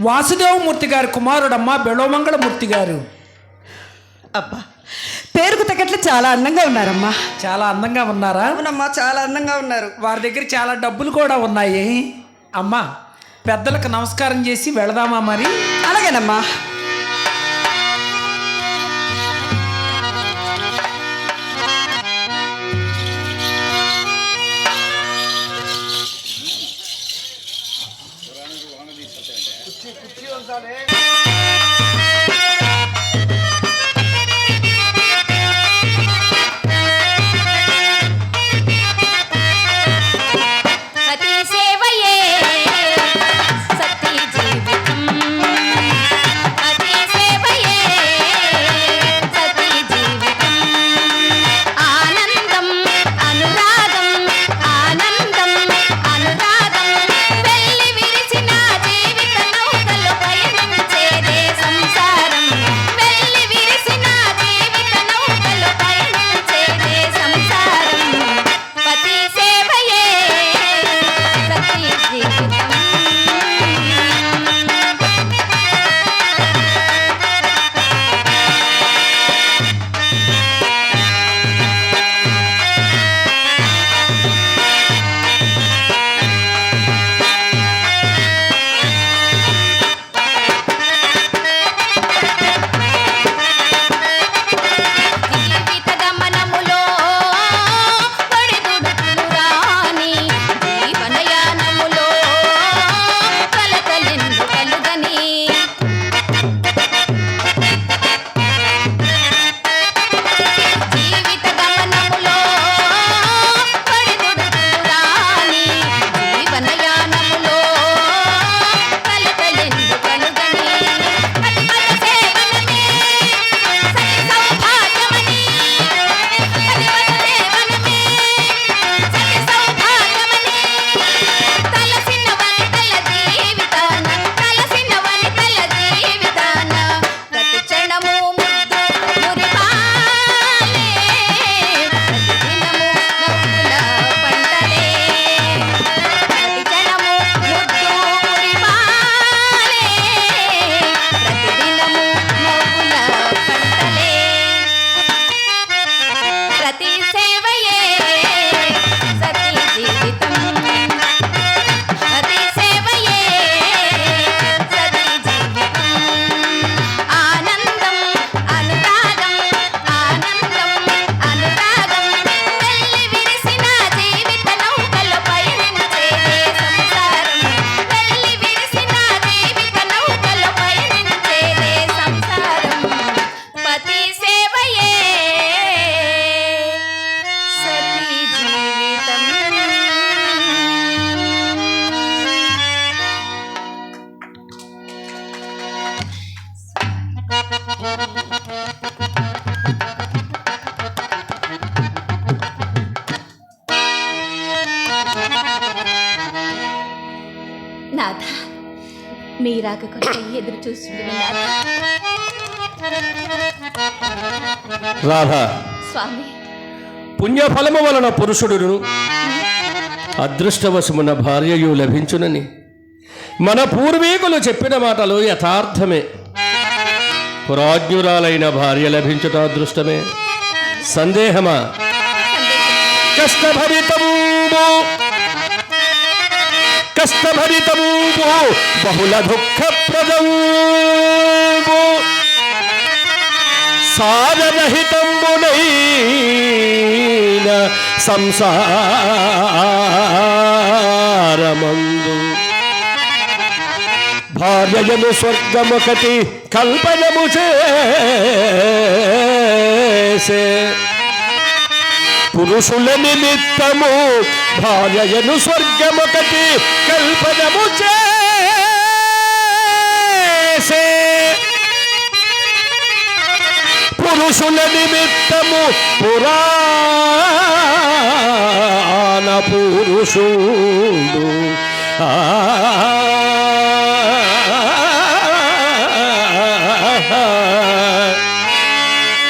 వాసుదేవమూర్తి గారి కుమారుడమ్మ బెళోమంగళమూర్తి గారు అబ్బా పేరుకు తగ్గట్లు చాలా అందంగా ఉన్నారమ్మా. చాలా అందంగా ఉన్నారా? అవునమ్మా చాలా అందంగా ఉన్నారు. వారి దగ్గర చాలా డబ్బులు కూడా ఉన్నాయి. అమ్మా పెద్దలకు నమస్కారం చేసి వెళదామా మరి? అలాగేనమ్మా. చూస్తుండే రాధా స్వామి. పుణ్యఫలము వలన పురుషుడును అదృష్టవశమున భార్యయు లభించునని మన పూర్వీకులు చెప్పిన మాటలు యథార్థమే. పురాజ్ఞురాలైన భార్య లభించుట అదృష్టమే. సందేహమా? కష్టభరితంబు కష్టభరితంబు బహుళ దుఃఖప్రదంబు సారరహితంబునైన సంసారమందు. భార్యను స్వర్గముఖతి కల్పనము చేసే పురుషుల నిమిత్తము భార్యయను స్వర్గముఖతి కల్పనము చేసే. పురుషుల నిమిత్తము పురాణ పురుషుడు. ఆ.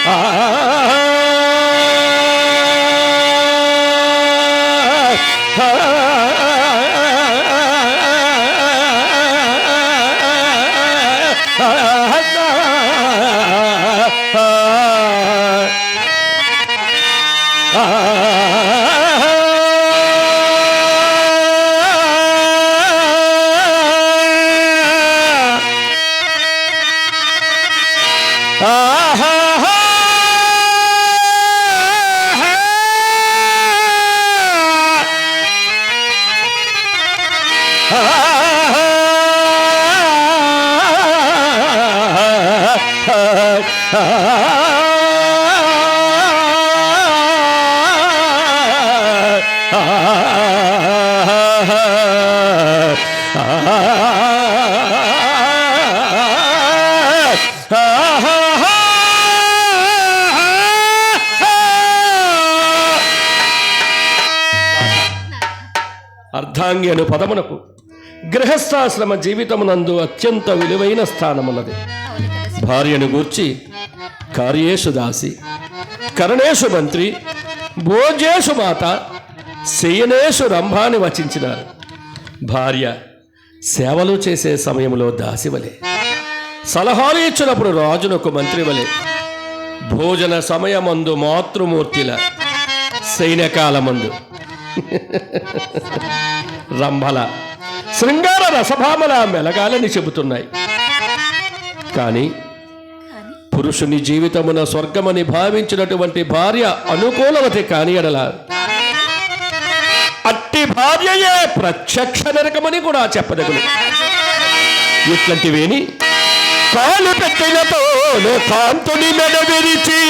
ఆ. అర్ధాంగి అను పదమునకు గృహస్థాశ్రమ జీవితమునందు అత్యంత విలువైన స్థానమున్నది. భార్యను గూర్చి కార్యేషు దాసి కరణేషు మంత్రి భోజేషు మాత శయనేషు రంభాని వచించినారు. భార్య సేవలు చేసే సమయంలో దాసివలే సలహాలు ఇచ్చినప్పుడు రాజునకు మంత్రివలే భోజన సమయమందు మాతృమూర్తిల సైన్యకాలమందు. రంభల శృంగార రసభామల మెలగాలని చెబుతున్నాయి. కానీ పురుషుని జీవితమున స్వర్గమని భావించినటువంటి భార్య అనుకూలవతి కాని ఎడల. అట్టి భార్యయే ప్రత్యక్ష నరకమని కూడా చెప్పదగును. ఇట్లాంటివేని కాలు పెట్టినతో కాంతుని మెడ విరిచి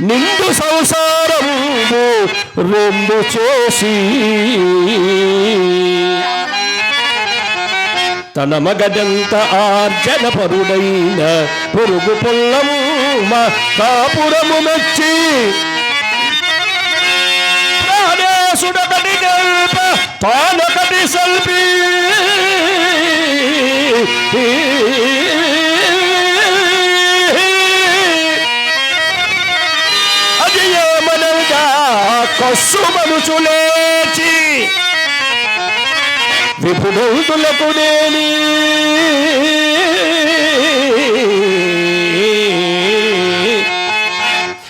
నిండు సంసారము రెండు చేసి. తన మగదంత ఆర్జన పరుడైన పొరుగు పొల్లము మా కాపురము మెచ్చి. ప్రాణేశుడొకటి గల్ప కస్సు లేచి విపుడవుతులకు నేను.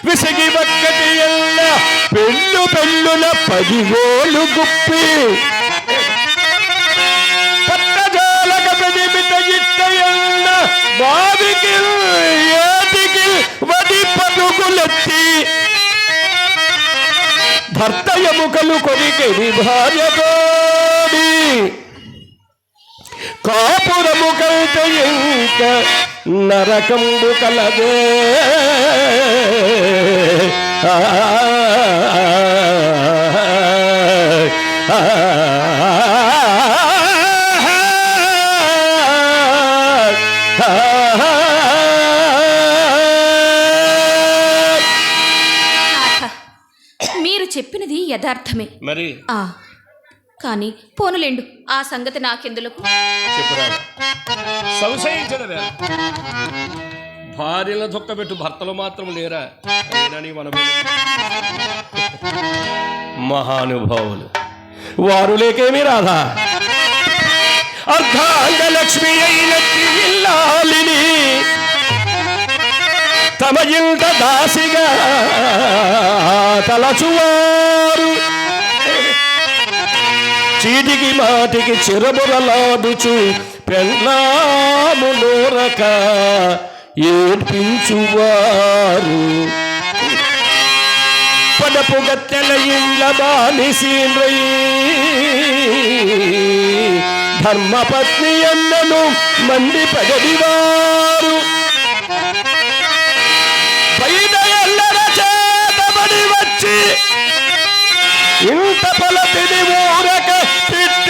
విసిగి ఒక్కటి ఎల్ల పెళ్ళు పెళ్ళుల పదివేలు గుప్పి భర్త ఎముకలు కొరికెని భార్యతోడి కాపురము కంటే ఇంక నరకంబు కలదే ఆ, యథార్థమే. మరి? ఆ కానీ పోనులేండు ఆ సంగతి నాకెందులకు? చెప్పురా సంశయించడం వేళ భార్యల దుఃఖపెట్టు భర్తలు మాత్రం లేరా? లేరని మన మహానుభావులు వారు లేకేమీ రాధా? అర్ధాంగలక్ష్మి అయినట్టి ఇల్లాలిని తమ ఇంట దాసిగా తలచువారు. చీటికి మాటికి చిరబురలాడుచు పెళ్ళాము నోరక ఏడ్పించువారు. పడపు గత్తెల ఇండ్ల బానిసీన్రై ధర్మపత్ని అన్నను మంది పగడివారు ఇంత పలపిడి ఊరక తిట్టిపోయువారు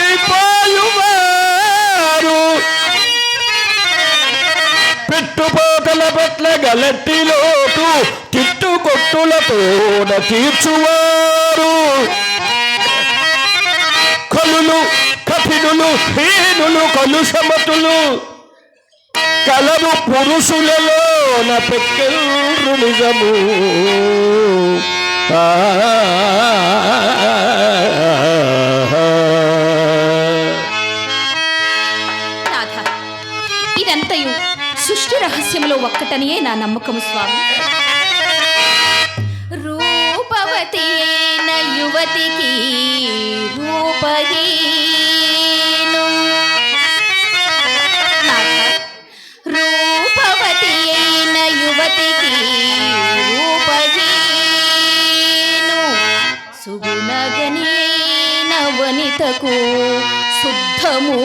పెట్టుపోకల పట్ల గలట్టి లోటు తిట్టుకొట్టులతోన తీర్చువారు కలులు కఠినులు హీనులు కలుషమతులు కలరు నా పెక్కెల్రు నిజము. నాథ ఇదంతయు సృష్టి రహస్యంలో ఒక్కటనియే నా నమ్మకము స్వామి. రూపవతి యువతికి రూపహి ीतको शुद्धमू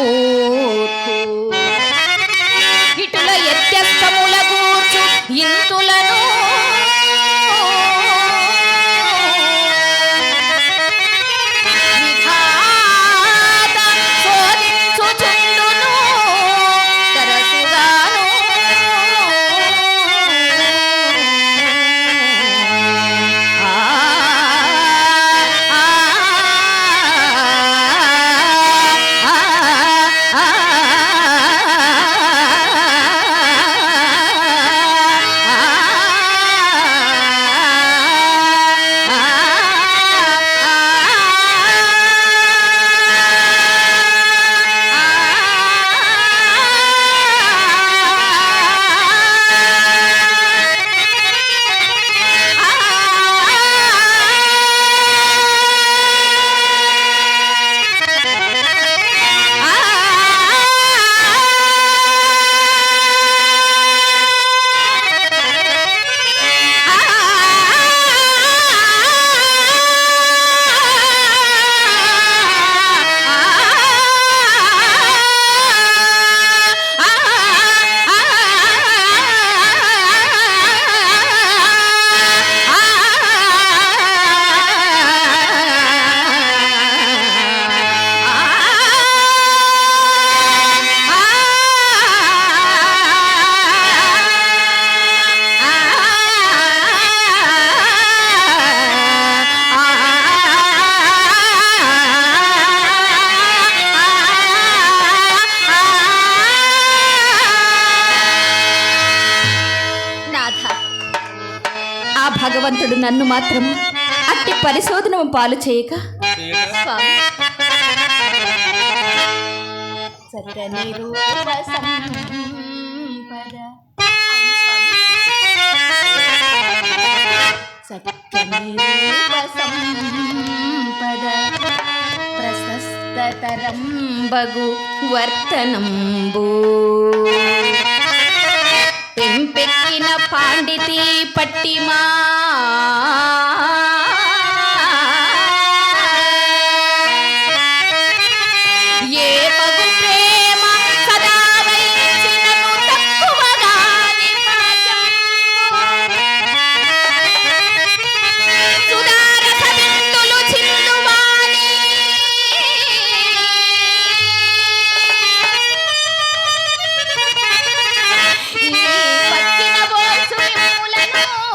నన్ను మాత్రము అట్టి పరిశోధన పాలు చేయక. ప్రశస్తతరం బగు వర్తనంబు. பாண்டின பாண்டி தீ பட்டிமா.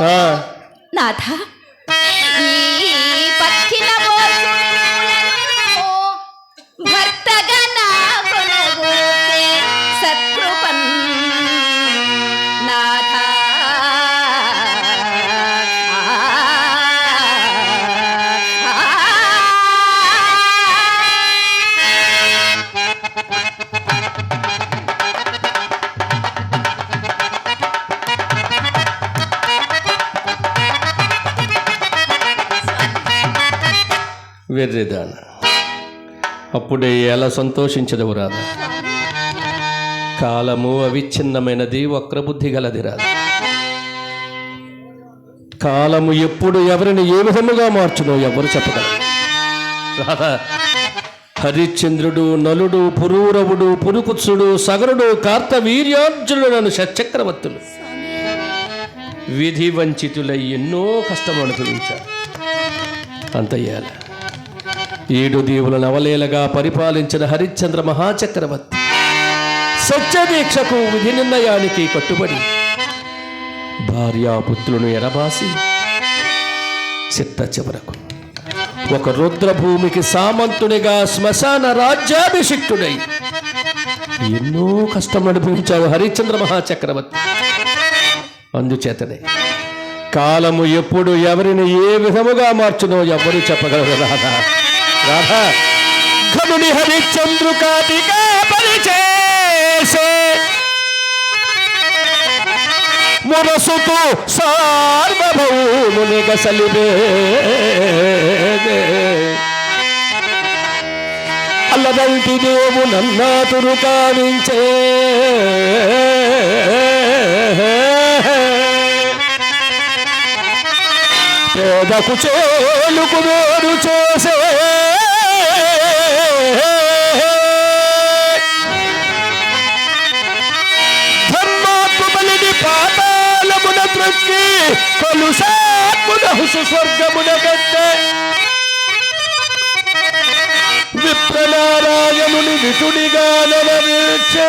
మిమ్ములను ఆ, వెర్రిదాన అప్పుడే ఎలా సంతోషించదవు రాదు కాలము అవిచ్ఛిన్నమైనది వక్రబుద్ధి గలది రాదు కాలము ఎప్పుడు ఎవరిని ఏ విధముగా మార్చునో ఎవరు చెప్పగలరు. రాధా హరిశ్చంద్రుడు నలుడు పురూరవుడు పురుకుత్సుడు సగరుడు కార్తవీర్యార్జునుడు నన్ను షట్చక్రవర్తులు విధి వంచితులై ఎన్నో కష్టం అనుభవించారు. అంతయ్యాల ఏడు దీవుల నవలేలగా పరిపాలించిన హరిశ్చంద్ర మహాచక్రవర్తి. సత్యదీక్షకు విధి నిర్ణయానికి కట్టుబడి భార్యాపుత్రులను ఎరబాసి చిట్ట చివరకు ఒక రుద్రభూమికి సామంతునిగా శ్మశాన రాజ్యాభిషిక్తుడై ఎన్నో కష్టం అనుభవించావు హరిశ్చంద్ర మహాచక్రవర్తి. అందుచేతనే కాలము ఎప్పుడు ఎవరిని ఏ విధముగా మార్చునో ఎవరు చెప్పగలరు రాధా రాధా ఘనుని హరిశ్చంద్రుకాటిగా పరిచేసే మురసుతూ సార్వభౌముని గసలివే అల్లదంటి దేవు నన్నాతురు కావించే పేదకు చేలుకు వేరు చేసే త్రొక్కి కొలుసాత్మున స్వర్గమున గట్టే విప్రనారాయణుని విటుడిగా నవీచే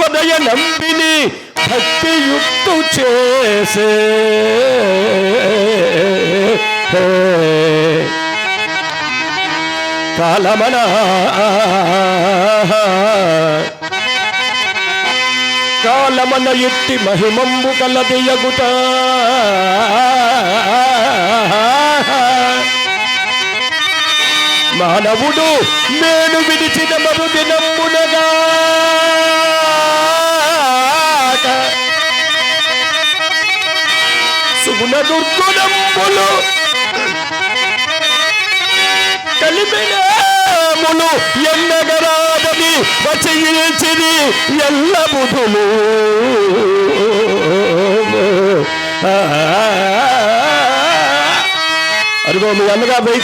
ఉదయ నంబిని భక్తియుక్తు చేసే. కాలమన? కాలమన ఎట్టి మహిమంబు కలదియగుట. మానవుడు నేను విడిచిన మరుదినమ్మునగా సుగుణ దుర్గుణములు కలిపినాములు ఎన్నగరాదని వచయించిరి ఎల్ల బుధులు అదిగో మీ అన్నగా వెయ్యి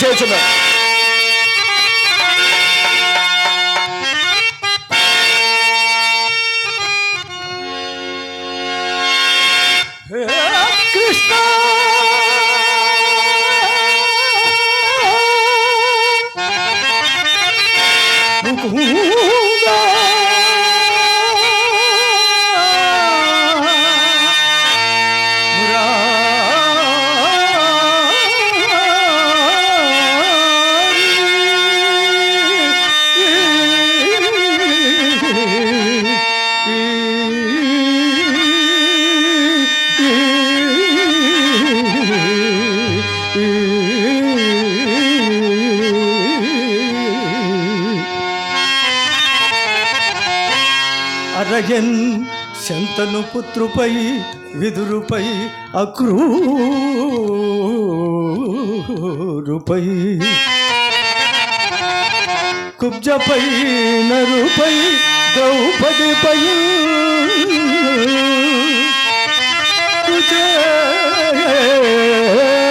అరయన్ శంతను పుత్రుపై విదురుపై అక్రూరుపై కుబ్జపై నరుపై ద్రౌపదిపై కుచేలునిపై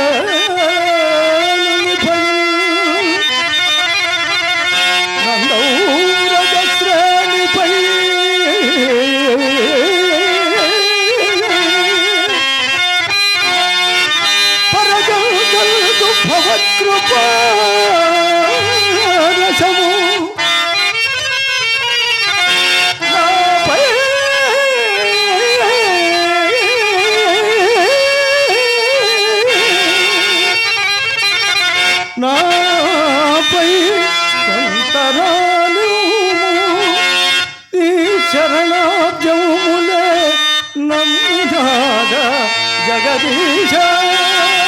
Jagadisha.